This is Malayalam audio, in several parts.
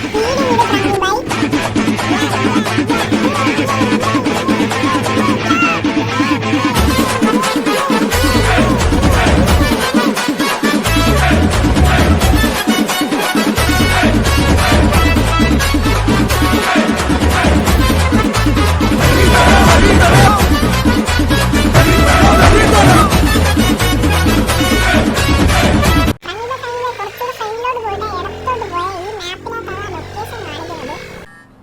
Oh,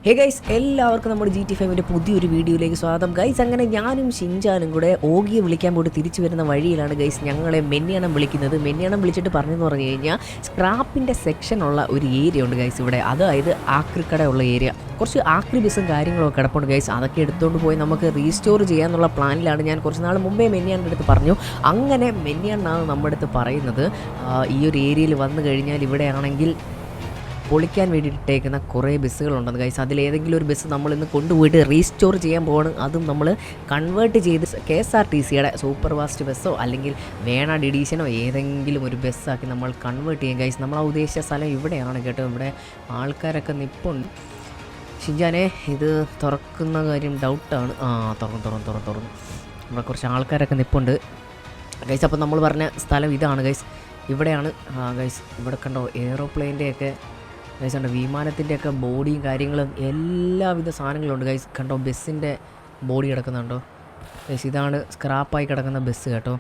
ഹേ ഗൈസ് എല്ലാവർക്കും നമ്മുടെ ജി ടി ഫൈവിന്റെ പുതിയൊരു വീഡിയോയിലേക്ക് സ്വാഗതം. ഗൈസ് അങ്ങനെ ഞാനും ഷിൻജാനും കൂടെ ഓഗിയെ വിളിക്കാൻ പോയിട്ട് തിരിച്ചു വരുന്ന വഴിയിലാണ് ഗൈസ് ഞങ്ങളെ മെന്നിയണം വിളിക്കുന്നത്. മെന്നിയണം വിളിച്ചിട്ട് പറഞ്ഞെന്ന് പറഞ്ഞു കഴിഞ്ഞാൽ സ്ക്രാപ്പിന്റെ സെക്ഷനുള്ള ഒരു ഏരിയ ഉണ്ട് ഗൈസ് ഇവിടെ. അതായത് ആക്രിക്കട ഉള്ള ഏരിയ കുറച്ച് ആക്രി ബിസും കാര്യങ്ങളൊക്കെ കിടപ്പുണ്ട് ഗൈസ് അതൊക്കെ എടുത്തുകൊണ്ട് പോയി നമുക്ക് റീസ്റ്റോർ ചെയ്യാനുള്ള പ്ലാനിലാണ് ഞാൻ കുറച്ച് നാൾ മുമ്പേ മെന്നിയാന്റെ അടുത്ത് പറഞ്ഞു. അങ്ങനെ മെന്നിയാണെന്നാണ് നമ്മുടെ അടുത്ത് പറയുന്നത്. ഈ ഒരു ഏരിയയിൽ വന്നു കഴിഞ്ഞാൽ ഇവിടെയാണെങ്കിൽ പൊളിക്കാൻ വേണ്ടിയിട്ടേക്കുന്ന കുറേ ബസ്സുകളുണ്ടെന്ന് ഗൈസ് അതിലേതെങ്കിലും ഒരു ബസ് നമ്മൾ ഇന്ന് കൊണ്ടുപോയിട്ട് റീസ്റ്റോർ ചെയ്യാൻ പോവാണ്. അതും നമ്മൾ കൺവേർട്ട് ചെയ്ത് കെ എസ് ആർ ടി സിയുടെ സൂപ്പർ ഫാസ്റ്റ് ബസ്സോ അല്ലെങ്കിൽ വേണ ഡിഡീഷനോ ഏതെങ്കിലും ഒരു ബസ്സാക്കി നമ്മൾ കൺവേർട്ട് ചെയ്യാം ഗൈസ് നമ്മൾ ആ ഉദ്ദേശിച്ച സ്ഥലം ഇവിടെയാണ് കേട്ടോ. ഇവിടെ ആൾക്കാരൊക്കെ നിപ്പുണ്ട്. ഷിജാനെ ഇത് തുറക്കുന്ന കാര്യം ഡൗട്ടാണ് ആ തുറന്നു തുറന്നു തുറന്നു തുറന്നു. ഇവിടെ കുറച്ച് ആൾക്കാരൊക്കെ നിപ്പുണ്ട്. ഗൈസ് അപ്പോൾ നമ്മൾ പറഞ്ഞ സ്ഥലം ഇതാണ്. ഗൈസ് ഇവിടെയാണ്. ഗൈസ് ഇവിടെ കണ്ടോ എയറോപ്ലെയിന്റെയൊക്കെ ഗൈസ് കണ്ടോ വിമാനത്തിന്റെയൊക്കെ ബോഡിയും കാര്യങ്ങളും എല്ലാവിധ സാധനങ്ങളുണ്ട്. ഗൈസ് കണ്ടോ ബസ്സിന്റെ ബോഡി കിടക്കുന്നുണ്ടോ? ഗൈസ് ഇതാണ് സ്ക്രാപ്പായി കിടക്കുന്ന ബസ് കേട്ടോ.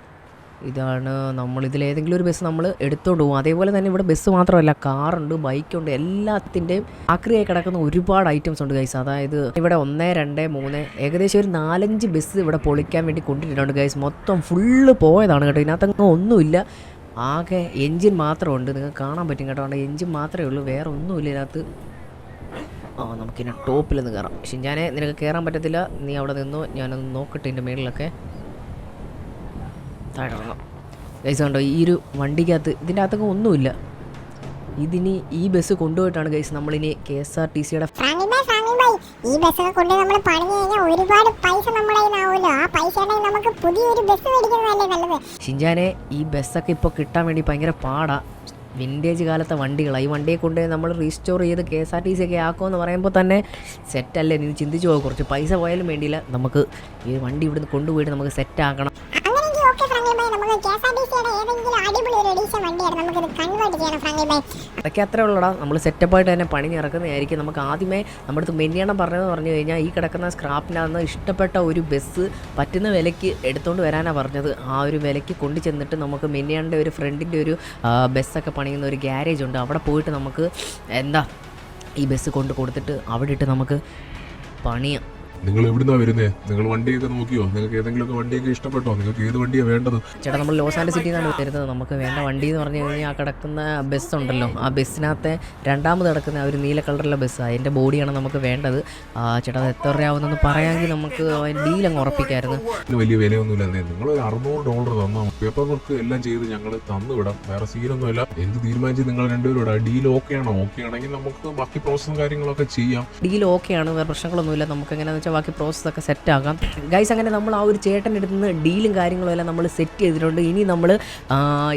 ഇതാണ് നമ്മൾ ഇതിലേതെങ്കിലും ഒരു ബസ് നമ്മൾ എടുത്തോണ്ട് പോകും. അതേപോലെ തന്നെ ഇവിടെ ബസ് മാത്രമല്ല കാറുണ്ട് ബൈക്കുണ്ട് എല്ലാത്തിന്റെയും ആക്രിയായി കിടക്കുന്ന ഒരുപാട് ഐറ്റംസ് ഉണ്ട് ഗൈസ്. അതായത് ഇവിടെ ഒന്ന് രണ്ട് മൂന്ന് ഏകദേശം ഒരു നാലഞ്ച് ബസ് ഇവിടെ പൊളിക്കാൻ വേണ്ടി കൊണ്ടിട്ടുണ്ട് ഗൈസ്. മൊത്തം ഫുള്ള് പോയതാണ് കേട്ടോ. ഇതിനകത്തങ്ങ് ഒന്നുമില്ല. ആകെ എൻജിൻ മാത്രമുണ്ട്. നിങ്ങൾക്ക് കാണാൻ പറ്റും കേട്ടോ. അവിടെ എൻജിൻ മാത്രമേ ഉള്ളൂ. വേറെ ഒന്നുമില്ല ഇതിനകത്ത്. ആ നമുക്കിനി ടോപ്പിലൊന്ന് കയറാം പക്ഷെ ഞാൻ നിനക്ക് കയറാൻ പറ്റത്തില്ല. നീ അവിടെ നിന്നു. ഞാനൊന്ന് നോക്കട്ടെ എന്റെ മേളിലൊക്കെ. താഴെ ഗൈസ് കണ്ടോ? ഈ ഒരു വണ്ടിക്കകത്ത് ഇതിന്റെ അകത്തൊക്കെ ഒന്നുമില്ല. ഇതിനി ഈ ബസ് കൊണ്ടുപോയിട്ടാണ് ഗൈസ് നമ്മളിനി കെ എസ് ആർ ടി സിയുടെ ഈ ബസ്സൊക്കെ കൊണ്ട് നമ്മൾ പണി കഴിഞ്ഞാൽ ഒരുപാട് പൈസ നമ്മളതിനാവുമല്ലോ ആ പൈസ പുതിയൊരു ബസ് മേടിക്കുന്നതല്ലേ നല്ലത്? ഷിൻജാനെ ഈ ബസ്സൊക്കെ ഇപ്പോൾ കിട്ടാൻ വേണ്ടി ഭയങ്കര പാടാ. വിന്റേജ് കാലത്തെ വണ്ടികളാണ് ഈ വണ്ടിയെ കൊണ്ട് നമ്മൾ റീസ്റ്റോർ ചെയ്ത് K S R T C ഒക്കെ ആക്കുമെന്ന് പറയുമ്പോൾ തന്നെ സെറ്റല്ലേ നീ ചിന്തിച്ചു പോകും കുറച്ച് പൈസ പോയാലും വേണ്ടിയില്ല. നമുക്ക് ഈ വണ്ടി ഇവിടുന്ന് കൊണ്ടുപോയിട്ട് നമുക്ക് സെറ്റ് ആക്കണം. കൺവേർട്ട് ചെയ്യണം ബൈ അതൊക്കെ അത്രേ ഉള്ളടാ. നമ്മൾ സെറ്റപ്പായിട്ട് തന്നെ പണി ഇറക്കുന്നതായിരിക്കും നമുക്ക് ആദ്യമേ നമ്മുടെ അടുത്ത് മെന്നിയണം പറഞ്ഞതെന്ന് പറഞ്ഞു കഴിഞ്ഞാൽ ഈ കിടക്കുന്ന സ്ക്രാപ്പിനകത്ത് ഇഷ്ടപ്പെട്ട ഒരു ബസ് പറ്റുന്ന വിലയ്ക്ക് എടുത്തുകൊണ്ട് വരാനാണ് പറഞ്ഞത്. ആ ഒരു വിലയ്ക്ക് കൊണ്ടു ചെന്നിട്ട് നമുക്ക് മെന്നിയാന്റെ ഒരു ഫ്രണ്ടിന്റെ ഒരു ബസ്സൊക്കെ പണിയുന്ന ഒരു ഗ്യാരേജ് ഉണ്ട്. അവിടെ പോയിട്ട് നമുക്ക് എന്താ ഈ ബസ് കൊണ്ട് കൊടുത്തിട്ട് അവിടെ ഇട്ട് നമുക്ക് പണിയാം. നിങ്ങൾ എവിടുന്നാ വരുന്നേ? നിങ്ങൾ വണ്ടിയൊക്കെ നോക്കിയോ? നിങ്ങൾക്ക് ഏതെങ്കിലുമൊക്കെ വണ്ടിയൊക്കെ ഇഷ്ടപ്പെട്ടോ? നിങ്ങൾക്ക് ഏത് വണ്ടിയാണ് വേണ്ടത്? ചേട്ടാ നമ്മൾ ലോസ് ആൻഡ് സിറ്റിയിൽ നിന്നാണ് വരുന്നത്. നമുക്ക് വേണ്ട വണ്ടി എന്ന് പറഞ്ഞു കഴിഞ്ഞാൽ ആ കിടക്കുന്ന ബസ് ഉണ്ടല്ലോ. ആ ബസ്സിനകത്തെ രണ്ടാമത് കിടക്കുന്ന ആ ഒരു നീല കളറുള്ള ബസ് അതിന്റെ ബോഡിയാണ് നമുക്ക് വേണ്ടത്. ചേട്ടാ അത് എത്ര രൂപയാവുന്നെന്ന് പറയാമെങ്കിൽ നമുക്ക് ഡീൽ അങ്ങ് ഉറപ്പിക്കായിരുന്നു. വലിയ വിലയൊന്നുമില്ല നിങ്ങൾ ഒരു അറുന്നൂറ് ഡോളർ തന്നാൽ പേപ്പർ വർക്ക് എല്ലാം ചെയ്ത് ഞങ്ങൾ തന്നു വിടാം വേറെ സീനൊന്നുമില്ല എന്ത് തീരുമാനിച്ച് നിങ്ങൾ രണ്ടുപേരും ഇടാം ഡീൽ ഓക്കെ ആണോ? ഓക്കെ ആണെങ്കിൽ നമുക്ക് ബാക്കി പ്രോസസ്സും കാര്യങ്ങളൊക്കെ ചെയ്യാം. ഡീൽ ഓക്കെ ആണ്. വേറെ പ്രശ്നങ്ങളൊന്നുമില്ല. നമുക്ക് എങ്ങനെയാണെന്ന് വെച്ചാൽ ബാക്കി പ്രോസസ്സൊക്കെ സെറ്റ് ആക്കാം ഗൈസ് അങ്ങനെ നമ്മൾ ആ ഒരു ചേട്ടന്റെ അടുത്ത് നിന്ന് ഡീലും കാര്യങ്ങളും എല്ലാം നമ്മൾ സെറ്റ് ചെയ്തിട്ടുണ്ട്. ഇനി നമ്മൾ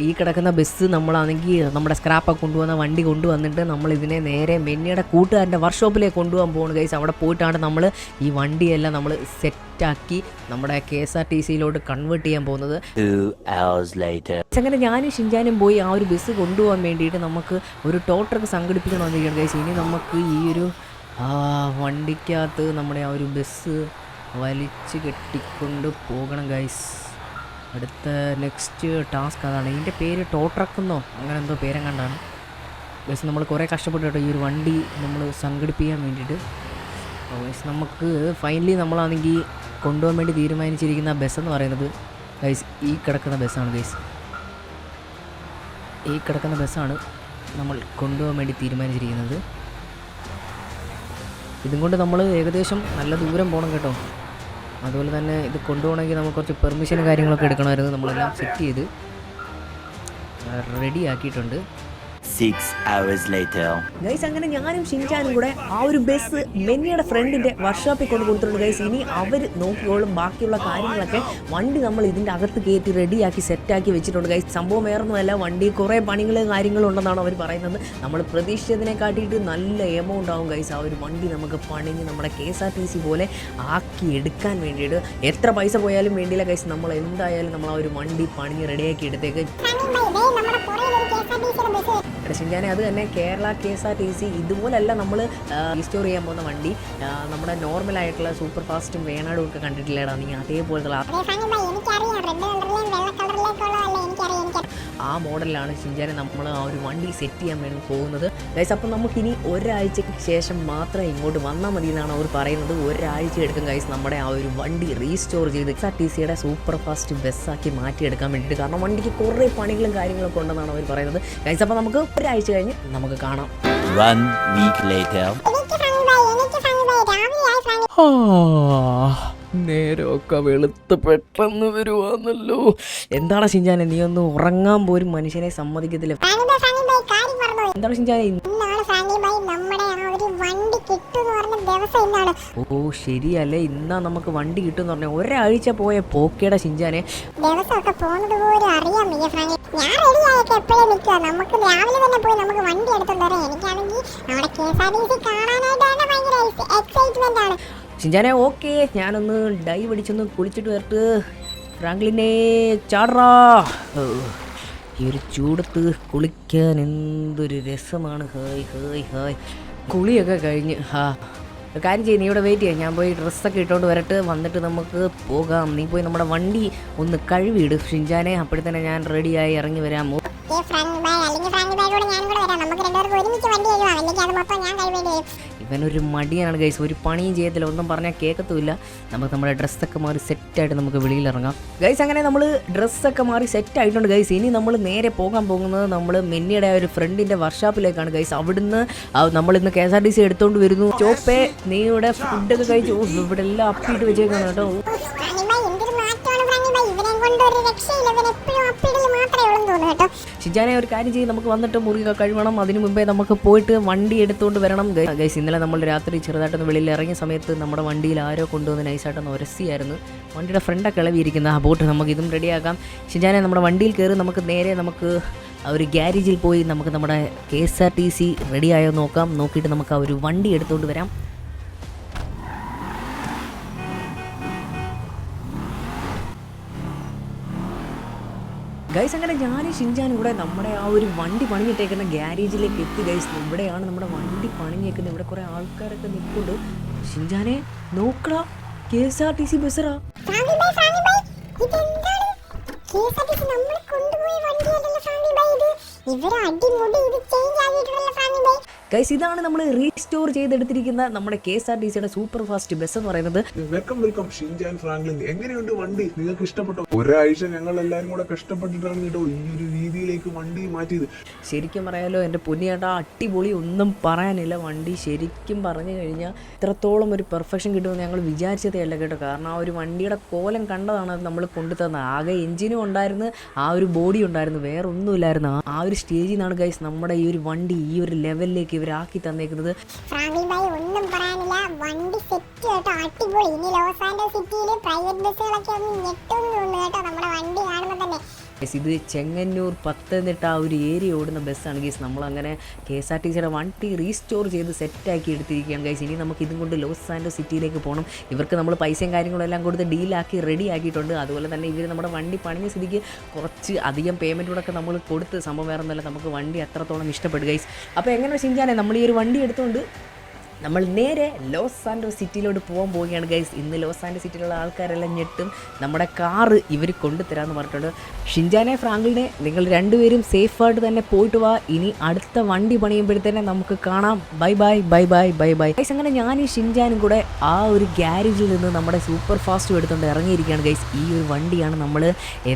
ഈ കിടക്കുന്ന ബസ് നമ്മളാണെങ്കിൽ നമ്മുടെ സ്ക്രാപ്പൊക്കെ കൊണ്ടുവന്ന വണ്ടി കൊണ്ടുവന്നിട്ട് നമ്മൾ ഇതിനെ നേരെ മെന്നിയുടെ കൂട്ടുകാരന്റെ വർക്ക്ഷോപ്പിലേക്ക് കൊണ്ടുപോകാൻ പോകുന്നു ഗൈസ് അവിടെ പോയിട്ടാണ് നമ്മൾ ഈ വണ്ടിയെല്ലാം നമ്മൾ സെറ്റാക്കി നമ്മുടെ കെ എസ് ആർ ടി സിയിലോട്ട് കൺവേർട്ട് ചെയ്യാൻ പോകുന്നത് അങ്ങനെ ഞാനും ഷിൻജാനും പോയി ആ ഒരു ബസ് കൊണ്ടുപോകാൻ വേണ്ടിയിട്ട് നമുക്ക് ഒരു ടോട്ടർക്ക് സംഘടിപ്പിക്കണമെന്നിരിക്കുകയാണ് ഗൈസ് ഇനി നമുക്ക് ഈ ഒരു ആ വണ്ടിക്കകത്ത് നമ്മുടെ ആ ഒരു ബസ് വലിച്ച് കെട്ടിക്കൊണ്ട് പോകണം ഗൈസ് അടുത്ത നെക്സ്റ്റ് ടാസ്ക് അതാണ്. ഇതിന്റെ പേര് ടോട്രക്കെന്നോ അങ്ങനെ എന്തോ പേരെങ്ങാണ്ടാണ് ഗൈസ് നമ്മൾ കുറേ കഷ്ടപ്പെട്ടു കേട്ടോ ഈ ഒരു വണ്ടി നമ്മൾ സംഘടിപ്പിക്കാൻ വേണ്ടിയിട്ട്. ഗൈസ് നമുക്ക് ഫൈനലി നമ്മളാണെങ്കിൽ കൊണ്ടുപോകാൻ വേണ്ടി തീരുമാനിച്ചിരിക്കുന്ന ബസ് എന്ന് പറയുന്നത് ഗൈസ് ഈ കിടക്കുന്ന ബസ്സാണ് ഗൈസ് ഈ കിടക്കുന്ന ബസ്സാണ് നമ്മൾ കൊണ്ടുപോകാൻ വേണ്ടി തീരുമാനിച്ചിരിക്കുന്നത്. ഇതും കൊണ്ട് നമ്മൾ ഏകദേശം നല്ല ദൂരം പോകണം കേട്ടോ. അതുപോലെ തന്നെ ഇത് കൊണ്ടുപോകണമെങ്കിൽ നമുക്ക് കുറച്ച് പെർമിഷനും കാര്യങ്ങളൊക്കെ എടുക്കണമായിരുന്നു നമ്മളെല്ലാം സെറ്റ് ചെയ്ത്. റെഡി ആക്കിയിട്ടുണ്ട്. Six അവേഴ്സ് ലേറ്റർ ഗൈസ് അങ്ങനെ ഞാനും ഷിൻചാനും കൂടെ ആ ഒരു ബസ് മെന്നിയുടെ ഫ്രണ്ടിന്റെ വർക്ക്ഷോപ്പിൽ കൊണ്ട് കൊടുത്തിട്ടുണ്ട് ഗൈസ് ഇനി അവർ നോക്കിയോളും ബാക്കിയുള്ള കാര്യങ്ങളൊക്കെ. വണ്ടി നമ്മൾ ഇതിന്റെ അകത്ത് കയറ്റി റെഡിയാക്കി സെറ്റാക്കി വെച്ചിട്ടുണ്ട്. ഗൈസ് സംഭവം വേറൊന്നുമല്ല. വണ്ടി കുറേ പണികൾ കാര്യങ്ങളും ഉണ്ടെന്നാണ് അവർ പറയുന്നത്. നമ്മൾ പ്രതീക്ഷിച്ചതിനെ കാട്ടിയിട്ട് നല്ല എമൗണ്ട് ആവും ഗൈസ് ആ ഒരു വണ്ടി നമുക്ക് പണിഞ്ഞ് നമ്മുടെ K S R T C പോലെ ആക്കി എടുക്കാൻ വേണ്ടിയിട്ട്. എത്ര പൈസ പോയാലും വേണ്ടിയില്ല ഗൈസ് നമ്മൾ എന്തായാലും നമ്മൾ ആ ഒരു വണ്ടി പണിഞ്ഞ് റെഡിയാക്കി എടുത്തേക്ക്. ഫ്രാങ്കിൻ നമ്മുടെ പുറകിൽ ഒരു കെ എസ് ആർ ടി സിയുടെ ബസ് ഷിൻജാനെ അത് തന്നെ Kerala K S R T C ഇതുപോലല്ല നമ്മൾ റീസ്റ്റോർ ചെയ്യാൻ പോകുന്ന വണ്ടി. നമ്മുടെ നോർമലായിട്ടുള്ള സൂപ്പർ ഫാസ്റ്റും വേണാടും ഒക്കെ കണ്ടിട്ടില്ലേടാ നീ? അതേപോലത്തെ ആ മോഡലിലാണ് ഷിൻജാനെ നമ്മൾ ആ ഒരു വണ്ടി സെറ്റ് ചെയ്യാൻ വേണ്ടി പോകുന്നത്. ഗൈസ് അപ്പം നമുക്കിനി ഒരാഴ്ചയ്ക്ക് ശേഷം മാത്രം ഇങ്ങോട്ട് വന്നാൽ മതി എന്നാണ് അവർ പറയുന്നത്. ഒരാഴ്ച എടുക്കും ഗൈസ് നമ്മുടെ ആ ഒരു വണ്ടി റീസ്റ്റോർ ചെയ്ത്. എക്സ് ആർ ടി സിയുടെ സൂപ്പർ ഫാസ്റ്റ് ബസ്സാക്കി മാറ്റിയെടുക്കാൻ വേണ്ടിയിട്ട് കാരണം വണ്ടിക്ക് കുറേ പണികളും കാര്യങ്ങളൊക്കെ ഉണ്ടെന്നാണ് അവർ പറയുന്നത്. ഗൈസ് അപ്പം നമുക്ക് ഒരാഴ്ച കഴിഞ്ഞ് നമുക്ക് കാണാം. One week later. എനിക്ക് രാവിലെയായി നേരമൊക്കെ വെളുത്ത് പെട്ടെന്ന് വരുവാന്നല്ലോ. എന്താണ് ഷിഞ്ചാനെ നീ ഒന്ന് ഉറങ്ങാൻ പോലും മനുഷ്യനെ സമ്മതിക്കത്തില്ല. എന്താണ് ഷിഞ്ചാനെ? ഓ ശരിയല്ലേ. ഇന്നാ നമുക്ക് വണ്ടി കിട്ടും പറഞ്ഞ ഒരാഴ്ച പോയ പോക്കേടെ ഷിഞ്ചാനെ. ദിവസമൊക്കെ പോകുന്നത് പോലും അറിയാൻ വയ്യ ഫ്രാങ്കി ഞാൻ എപ്പോഴേ നിൽക്കുക നമുക്ക് രാവിലെ തന്നെ പോയി നമുക്ക് വണ്ടി വരാം. എനിക്കാണെങ്കിൽ നമ്മുടെ K S R T C കാണാനായിട്ടാണ് ഭയങ്കര എക്സൈറ്റ്മെന്റ് ആണ്. ഷിഞ്ചാനെ ഓക്കെ. ഞാനൊന്ന് ഡൈ പിടിച്ചൊന്ന് കുളിച്ചിട്ട് വരട്ട്. ഫ്രാങ്ക്ലിനെ ചാടറാ. ഈ ഒരു ചൂടത്ത് കുളിക്കാൻ എന്തൊരു രസമാണ്. Hi hi hi. കുളിയൊക്കെ കഴിഞ്ഞ് ഹാ. കാര്യം ചെയ്യും നീ ഇവിടെ വെയിറ്റ് ചെയ്യാം. ഞാൻ പോയി ഡ്രസ്സൊക്കെ ഇട്ടുകൊണ്ട് വരട്ട്. വന്നിട്ട് നമുക്ക് പോകാം. നീ പോയി നമ്മുടെ വണ്ടി ഒന്ന് കഴുകിയിട് ഷിഞ്ചാനെ. അപ്പോഴത്തന്നെ ഞാൻ റെഡിയായി ഇറങ്ങി വരാം. ഓ, ഏ ഫ്രാങ്കി ഭായ് അല്ലെങ്കിൽ ഫ്രാങ്ക് ഭായ് കൂടെ ഞാനും കൂടെ വരാം. നമുക്ക് രണ്ടുപേർക്ക് ഒരുമിച്ച് വണ്ടി കഴുകാം. അല്ലെങ്കിൽ അത് മൊത്തം ഞാൻ കഴിവേണ്ടി വരും. ഇവനൊരു മടിയാണ് ഗൈസ് ഒരു പണിയും ചെയ്യത്തില്ല. ഒന്നും പറഞ്ഞാൽ കേൾക്കത്തുമില്ല നമുക്ക് നമ്മുടെ ഡ്രസ്സൊക്കെ മാറി സെറ്റായിട്ട് നമുക്ക് വെളിയിൽ ഇറങ്ങാം. ഗൈസ് അങ്ങനെ നമ്മൾ ഡ്രസ്സൊക്കെ മാറി സെറ്റ് ആയിട്ടുണ്ട് ഗൈസ് ഇനി നമ്മൾ നേരെ പോകാൻ പോകുന്നത് നമ്മൾ മെന്നിയുടെ ഒരു ഫ്രണ്ടിന്റെ വർക്ക്ഷോപ്പിലേക്കാണ് ഗൈസ് അവിടുന്ന് നമ്മൾ ഇന്ന് K S R T C എടുത്തുകൊണ്ട് വരുന്നു. ചോപ്പേ നീയുടെ ഫുഡൊക്കെ കഴിച്ചു ഇവിടെ എല്ലാം അപ്പിയിട്ട് വെച്ചേക്കാണ് കേട്ടോ. ഇവനെ ഒരു രക്ഷയില്ല. ഇവൻ എപ്പോഴും മാത്രമേ ഉള്ളൂ തോന്നുന്നു കേട്ടോ. ഷിജാനെ ഒരു കാര്യം ചെയ്യും. നമുക്ക് വന്നിട്ട് മുറിയൊക്കെ കഴുകണം. അതിനു മുമ്പേ നമുക്ക് പോയിട്ട് വണ്ടി എടുത്തുകൊണ്ട് വരണം. ഗൈസ് ഇന്നലെ നമ്മൾ രാത്രി ചെറുതായിട്ടൊന്ന് വെളിയിൽ ഇറങ്ങിയ സമയത്ത് നമ്മുടെ വണ്ടിയിൽ ആരോ കൊണ്ടുവന്ന് നൈസായിട്ടൊന്ന് ഒരസിയായിരുന്നു. വണ്ടിയുടെ ഫ്രണ്ടൊക്കെ ഇളവിയിരിക്കുന്ന ആ ബോട്ട് നമുക്ക് ഇതും റെഡിയാക്കാം. ഷിജാനെ നമ്മുടെ വണ്ടിയിൽ കയറി നമുക്ക് നേരെ നമുക്ക് ഒരു ഗ്യാരേജിൽ പോയി നമുക്ക് നമ്മുടെ K S R T C റെഡിയായോ നോക്കാം. നോക്കിയിട്ട് നമുക്ക് ആ ഒരു വണ്ടി എടുത്തുകൊണ്ട് വരാം. ഗൈസ് അങ്ങനെ ഞാനും ഷിൻജാനും കൂടെ നമ്മുടെ ആ ഒരു വണ്ടി പണിഞ്ഞിട്ടേക്കുന്ന ഗ്യാരേജിലേക്ക് എത്തി ഗൈസ് ഇവിടെയാണ് നമ്മുടെ വണ്ടി പണിഞ്ഞേക്കുന്നത് ഇവിടെ കുറേ ആൾക്കാരൊക്കെ നിൽക്കുന്നുണ്ട് ഷിൻജാനെ നോക്കടാ. K S R T C ബസ്സറാ. ഇവരെ അടിമുടി ഇത് ചേഞ്ച് ആയിട്ടുള്ള ഫ്രാങ്കി ഭായ് ഗൈസ് ഇതാണ് നമ്മൾ റീസ്റ്റോർ ചെയ്തെടുത്തിരിക്കുന്ന നമ്മുടെ കെ എസ് ആർ ടി സിയുടെ സൂപ്പർ ഫാസ്റ്റ് ബസ് എന്ന് പറയുന്നത്. Welcome welcome. ഷിൻജാൻ ഫ്രാങ്ക്ലിൻ. എങ്ങനെയുണ്ട് വണ്ടി? നിങ്ങൾക്ക് ഇഷ്ടപ്പെട്ടോ? ഒരാഴ്ച ഞങ്ങൾ എല്ലാവരും കൂടെ കഷ്ടപ്പെട്ടിട്ടാണ് കേട്ടോ ഈ ഒരു രീതിയിലേക്ക് വണ്ടി മാറ്റിയത്. ശരിക്കും പറയാലോ എന്റെ പൊന്നിയേട്ടാ അടിപൊളി ഒന്നും പറയാനില്ല വണ്ടി. ശരിക്കും പറഞ്ഞു കഴിഞ്ഞാൽ ഇത്രത്തോളം ഒരു പെർഫെക്ഷൻ കിട്ടുമെന്ന് ഞങ്ങൾ വിചാരിച്ചതേ അല്ല കേട്ടോ. കാരണം ആ ഒരു വണ്ടിയുടെ കോലം കണ്ടതാണ് അത് നമ്മൾ കൊണ്ടുതന്നത്. ആകെ എഞ്ചിനും ഉണ്ടായിരുന്നു ആ ഒരു ബോഡി ഉണ്ടായിരുന്നു. വേറെ ഒന്നുമില്ലായിരുന്നു ആ ഒരു സ്റ്റേജിൽ നിന്നാണ് ഗൈസ് നമ്മുടെ ഈ ഒരു വണ്ടി ഈ ഒരു ലെവലിലേക്ക് ഇവരാക്കി തന്നേക്കുന്നത്. ഫ്രാങ്കി ഭായ് ഒന്നും പറയാനില്ല. വണ്ടി സെറ്റ് കേട്ടോ അടിപൊളി. ഇനി ലോസ് ആൻഡോസ് സിറ്റിയിൽ പ്രൈവറ്റ് ബസ്സുകളൊക്കെ ഒന്ന് തോന്നുന്നു കേട്ടോ. നമ്മുടെ വണ്ടി കാണുമ്പോൾ തന്നെ. ഇത് ചെങ്ങന്നൂർ പത്തനംതിട്ട ആ ഒരു ഏരിയ ഓടുന്ന ബസ്സാണ് ഗൈസ് നമ്മളങ്ങനെ കെ എസ് ആർ ടി സിയുടെ വണ്ടി റീസ്റ്റോർ ചെയ്ത് സെറ്റാക്കി എടുത്തിരിക്കുകയാണ്. ഗൈസ് ഇനി നമുക്ക് ഇതും കൊണ്ട് ലോസ് ആൻഡോ സിറ്റിയിലേക്ക് പോകണം ഇവർക്ക് നമ്മൾ പൈസയും കാര്യങ്ങളും എല്ലാം കൊടുത്ത് ഡീലാക്കി റെഡി ആക്കിയിട്ടുണ്ട്. അതുപോലെ തന്നെ ഇവർ നമ്മുടെ വണ്ടി പണിഞ്ഞ സ്ഥിതിക്ക് കുറച്ച് അധികം പേയ്മെന്റൂടൊക്കെ നമ്മൾ കൊടുത്ത് സംഭവം വേറെ നമുക്ക് വണ്ടി അത്രത്തോളം ഇഷ്ടപ്പെട്ടു ഗൈസ് അപ്പോൾ എങ്ങനെ ചിന്താനെ നമ്മൾ ഈ ഒരു വണ്ടി എടുത്തുകൊണ്ട് നമ്മൾ നേരെ ലോസ് സാൻഡോ സിറ്റിയിലോട്ട് പോകാൻ പോവുകയാണ് ഗൈസ് ഇന്ന് ലോസ് സാൻഡോ സിറ്റിയിലുള്ള ആൾക്കാരെല്ലാം ഞെട്ടും. നമ്മുടെ കാറ് ഇവർ കൊണ്ടുതരാമെന്ന് പറഞ്ഞിട്ടുണ്ട്. ഷിൻജാനെ ഫ്രാങ്കിളിനെ നിങ്ങൾ രണ്ടുപേരും സേഫായിട്ട് തന്നെ പോയിട്ട് വാ. ഇനി അടുത്ത വണ്ടി പണിയുമ്പോഴത്തേനെ നമുക്ക് കാണാം. Bye bye bye bye bye bye. Guys അങ്ങനെ ഞാനും ഷിൻജാനും കൂടെ ആ ഒരു ഗ്യാരേജിൽ നിന്ന് നമ്മുടെ സൂപ്പർ ഫാസ്റ്റ് എടുത്തുകൊണ്ട് ഇറങ്ങിയിരിക്കുകയാണ് ഗൈസ് ഈ ഒരു വണ്ടിയാണ് നമ്മൾ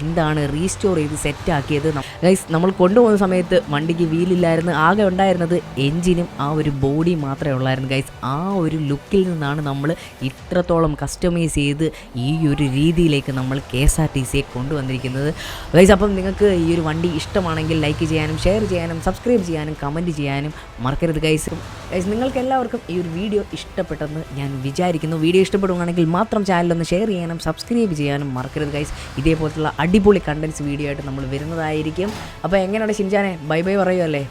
എന്താണ് റീസ്റ്റോർ ചെയ്ത് സെറ്റാക്കിയത് ഗൈസ് നമ്മൾ കൊണ്ടുപോകുന്ന സമയത്ത് വണ്ടിക്ക് വീലില്ലായിരുന്നു ആകെ ഉണ്ടായിരുന്നത് എഞ്ചിനും ആ ഒരു ബോഡിയും മാത്രമേ ഉള്ളായിരുന്നു ഗൈസ് ആ ഒരു ലുക്കിൽ നിന്നാണ് നമ്മൾ ഇത്രത്തോളം കസ്റ്റമൈസ് ചെയ്ത് ഈ ഒരു രീതിയിലേക്ക് നമ്മൾ കെ എസ് ആർ ടി സിയെ കൊണ്ടുവന്നിരിക്കുന്നത്. ഗൈസ് അപ്പം നിങ്ങൾക്ക് ഈ ഒരു വണ്ടി ഇഷ്ടമാണെങ്കിൽ ലൈക്ക് ചെയ്യാനും ഷെയർ ചെയ്യാനും സബ്സ്ക്രൈബ് ചെയ്യാനും കമന്റ് ചെയ്യാനും മറക്കരുത് ഗൈസ് ഗൈസ് നിങ്ങൾക്ക് എല്ലാവർക്കും ഈ ഒരു വീഡിയോ ഇഷ്ടപ്പെട്ടെന്ന് ഞാൻ വിചാരിക്കുന്നു. വീഡിയോ ഇഷ്ടപ്പെടുകയാണെങ്കിൽ മാത്രം ചാനലൊന്ന് ഷെയർ ചെയ്യാനും സബ്സ്ക്രൈബ് ചെയ്യാനും മറക്കരുത് ഗൈസ് ഇതേപോലത്തുള്ള അടിപൊളി കണ്ടൻസ് വീഡിയോ ആയിട്ട് നമ്മൾ വരുന്നതായിരിക്കും. അപ്പോൾ എങ്ങനെയാണ് ഷിൻജാനെ? Bye bye പറയുമല്ലേ